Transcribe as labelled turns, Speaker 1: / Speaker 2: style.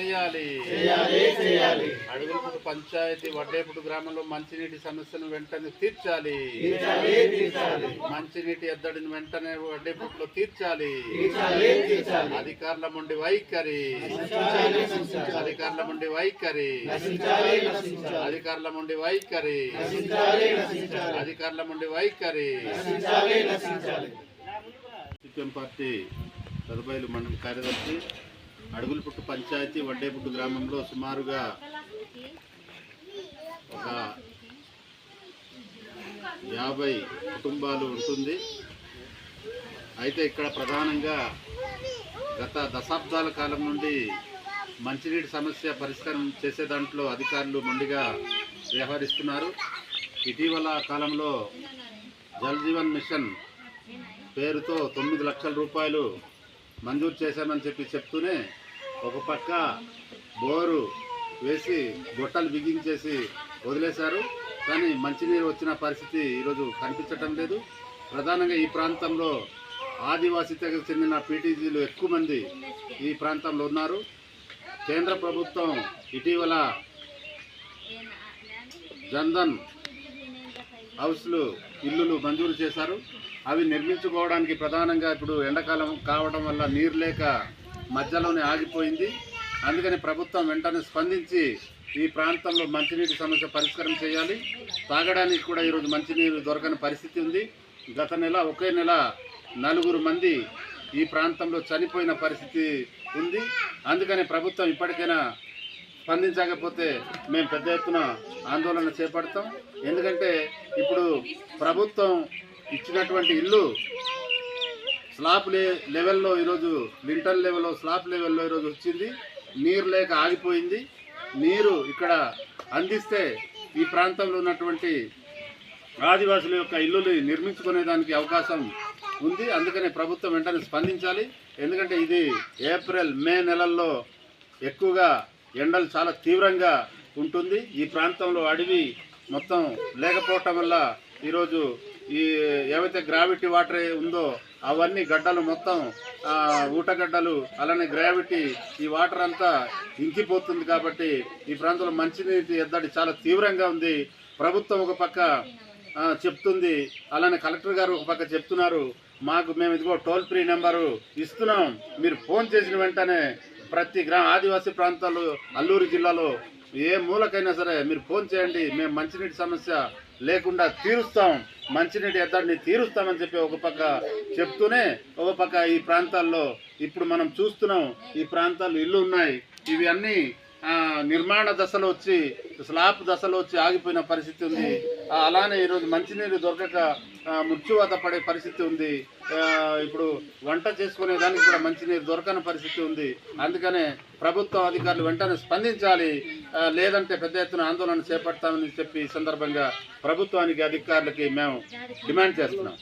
Speaker 1: చేయాలి. అడుగులపుడు పంచాయతీ వడ్డేపుడు గ్రామంలో మంచినీటి సమస్యను వెంటనే తీర్చాలి. మంచినీటి ఎద్దడిని వెంటనే వడ్డేపుట్లో తీర్చాలి. అధికారుల నుండి వైఖరి. అధికారుల నుండి వైఖరి. అధికారుల నుండి వైఖరి. అధికారుల నుండి వైఖరి. సిపిఎం పార్టీ సదుపాయలు మండల కార్యదర్శి అడుగులపుట్టు పంచాయతీ వడ్డేపుట్టు గ్రామంలో సుమారుగా ఒక యాభై కుటుంబాలు ఉంటుంది. అయితే ఇక్కడ ప్రధానంగా గత దశాబ్దాల కాలం నుండి మంచినీటి సమస్య పరిష్కారం చేసే దాంట్లో అధికారులు మొండిగా వ్యవహరిస్తున్నారు. ఇటీవల కాలంలో జల్ జీవన్ మిషన్ పేరుతో తొమ్మిది లక్షల రూపాయలు మంజూరు చేశామని చెప్పి చెప్తూనే ఒక పక్క బోరు వేసి గొట్టలు బిగించేసి వదిలేశారు. కానీ మంచినీరు వచ్చిన పరిస్థితి ఈరోజు కనిపించటం లేదు. ప్రధానంగా ఈ ప్రాంతంలో ఆదివాసీ చెందిన పీటీజీలు ఎక్కువ మంది ఈ ప్రాంతంలో ఉన్నారు. కేంద్ర ప్రభుత్వం ఇటీవల జన్ధన్ హౌస్లు ఇల్లులు మంజూరు చేశారు. అవి నిర్మించుకోవడానికి ప్రధానంగా ఇప్పుడు ఎండాకాలం కావడం వల్ల నీరు లేక మధ్యలోనే ఆగిపోయింది. అందుకని ప్రభుత్వం వెంటనే స్పందించి ఈ ప్రాంతంలో మంచినీటి సమస్య పరిష్కారం చేయాలి. తాగడానికి కూడా ఈరోజు మంచినీరు దొరకని పరిస్థితి ఉంది. గత నెల ఒకే నెల నలుగురు మంది ఈ ప్రాంతంలో చనిపోయిన పరిస్థితి ఉంది. అందుకని ప్రభుత్వం ఇప్పటికైనా స్పందించకపోతే మేము పెద్ద ఎత్తున ఆందోళన చేపడతాం. ఎందుకంటే ఇప్పుడు ప్రభుత్వం ఇచ్చినటువంటి ఇల్లు స్లాబ్ లే లెవెల్లో ఈరోజు లింటల్ లెవెల్లో స్లాబ్ లెవెల్లో ఈరోజు వచ్చింది. నీరు లేక ఆగిపోయింది. నీరు ఇక్కడ అందిస్తే ఈ ప్రాంతంలో ఉన్నటువంటి ఆదివాసుల యొక్క ఇల్లులు నిర్మించుకునే దానికి అవకాశం ఉంది. అందుకనే ప్రభుత్వం వెంటనే స్పందించాలి. ఎందుకంటే ఇది ఏప్రిల్ మే నెలల్లో ఎక్కువగా ఎండలు చాలా తీవ్రంగా ఉంటుంది. ఈ ప్రాంతంలో అడవి మొత్తం లేకపోవటం వల్ల ఈరోజు ఈ ఏవైతే గ్రావిటీ వాటర్ ఉందో అవన్నీ గడ్డలు మొత్తం ఊటగడ్డలు అలానే గ్రావిటీ ఈ వాటర్ అంతా ఇంకిపోతుంది కాబట్టి ఈ ప్రాంతంలో మంచినీటి ఎద్దడి చాలా తీవ్రంగా ఉంది. ప్రభుత్వం ఒక పక్క చెప్తుంది. అలానే కలెక్టర్ గారు ఒక పక్క చెప్తున్నారు. మాకు మేము ఇదిగో టోల్ ఫ్రీ నెంబరు ఇస్తున్నాం. మీరు ఫోన్ చేసిన వెంటనే ప్రతి గ్రామ ఆదివాసీ ప్రాంతాలు అల్లూరు జిల్లాలో ఏ మూలకైనా సరే మీరు ఫోన్ చేయండి. మేము మంచినీటి సమస్య లేకుండా తీరుస్తాం. మంచినీటి ఎద్దడిని తీరుస్తామని చెప్పి ఒక పక్క చెప్తూనే ఒక పక్క ఈ ప్రాంతాల్లో ఇప్పుడు మనం చూస్తున్నాం. ఈ ప్రాంతాల్లో ఇల్లు ఉన్నాయి. ఇవి అన్నీ నిర్మాణ దశలో వచ్చి స్లాబ్ దశలో వచ్చి ఆగిపోయిన పరిస్థితి ఉంది. అలానే ఈరోజు మంచినీరు దొరకక మృత్యువాత పడే పరిస్థితి ఉంది. ఇప్పుడు వంట చేసుకునే దానికి కూడా మంచినీరు దొరకని పరిస్థితి ఉంది. అందుకనే ప్రభుత్వ అధికారులు వెంటనే స్పందించాలి. లేదంటే పెద్ద ఎత్తున ఆందోళన చేపడతామని చెప్పి సందర్భంగా ప్రభుత్వానికి అధికారులకి మేము డిమాండ్ చేస్తున్నాం.